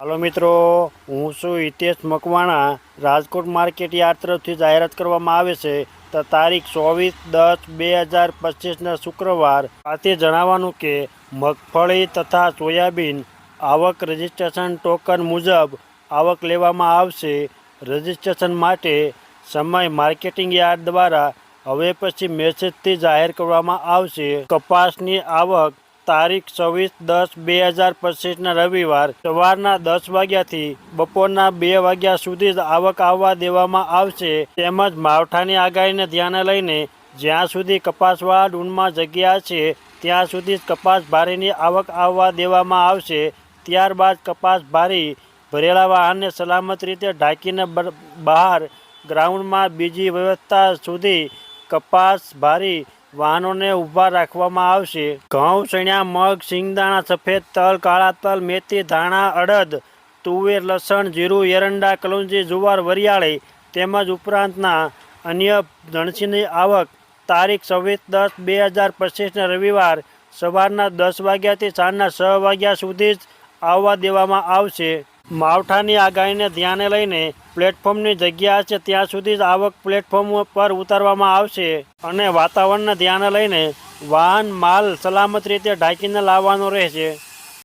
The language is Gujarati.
હાલો મિત્રો, હું છું હિતેશ મકવાણા. રાજકોટ માર્કેટ યાર્ડ તરફથી જાહેરાત કરવામાં આવે છે તો તારીખ ચોવીસ દસ બે હજાર પચીસના શુક્રવાર. સાથે જણાવવાનું કે મગફળી તથા સોયાબીન આવક રજિસ્ટ્રેશન ટોકન મુજબ આવક લેવામાં આવશે. રજિસ્ટ્રેશન માટે સમય માર્કેટિંગ યાર્ડ દ્વારા હવે પછી મેસેજથી જાહેર કરવામાં આવશે. કપાસની આવક તારીખ છવ્વીસ દસ બે હજાર પચીસના રવિવાર સવારના દસ વાગ્યાથી બપોરના બે વાગ્યા સુધી જ આવક આવવા દેવામાં આવશે. તેમજ માવઠાની આગાહીને ધ્યાને લઈને જ્યાં સુધી કપાસવાળા ડૂનમાં જગ્યા છે, ત્યાં સુધી જ કપાસ ભારીની આવક આવવા દેવામાં આવશે. ત્યારબાદ કપાસ ભારી ભરેલા વાહનને સલામત રીતે ઢાંકીને બહાર ગ્રાઉન્ડમાં બીજી વ્યવસ્થા સુધી કપાસ ભારી વાહનોને ઊભા રાખવામાં આવશે. ઘઉં ચણ્યા મગ, સિંગદાણા સફેદ તલ, કાળા તલ, મેથી, ધાણા, અડદ, તુવેર, લસણ, જીરું, એરંડા, કલુંજી, જુવાર, વરિયાળી તેમજ ઉપરાંતના અન્ય ધણસીની આવક. તારીખ છવ્વીસ દસ બે હજાર પચીસના રવિવાર સવારના દસ વાગ્યાથી સાંજના છ વાગ્યા સુધી જ આવવા દેવામાં આવશે. માવઠાની આગાહીને ધ્યાને લઈને પ્લેટફોર્મની જગ્યા છે ત્યાં સુધી જ આવક પ્લેટફોર્મ પર ઉતારવામાં આવશે અને વાતાવરણને ધ્યાને લઈને વાહન માલ સલામત રીતે ઢાંકીને લાવવાનો રહેશે.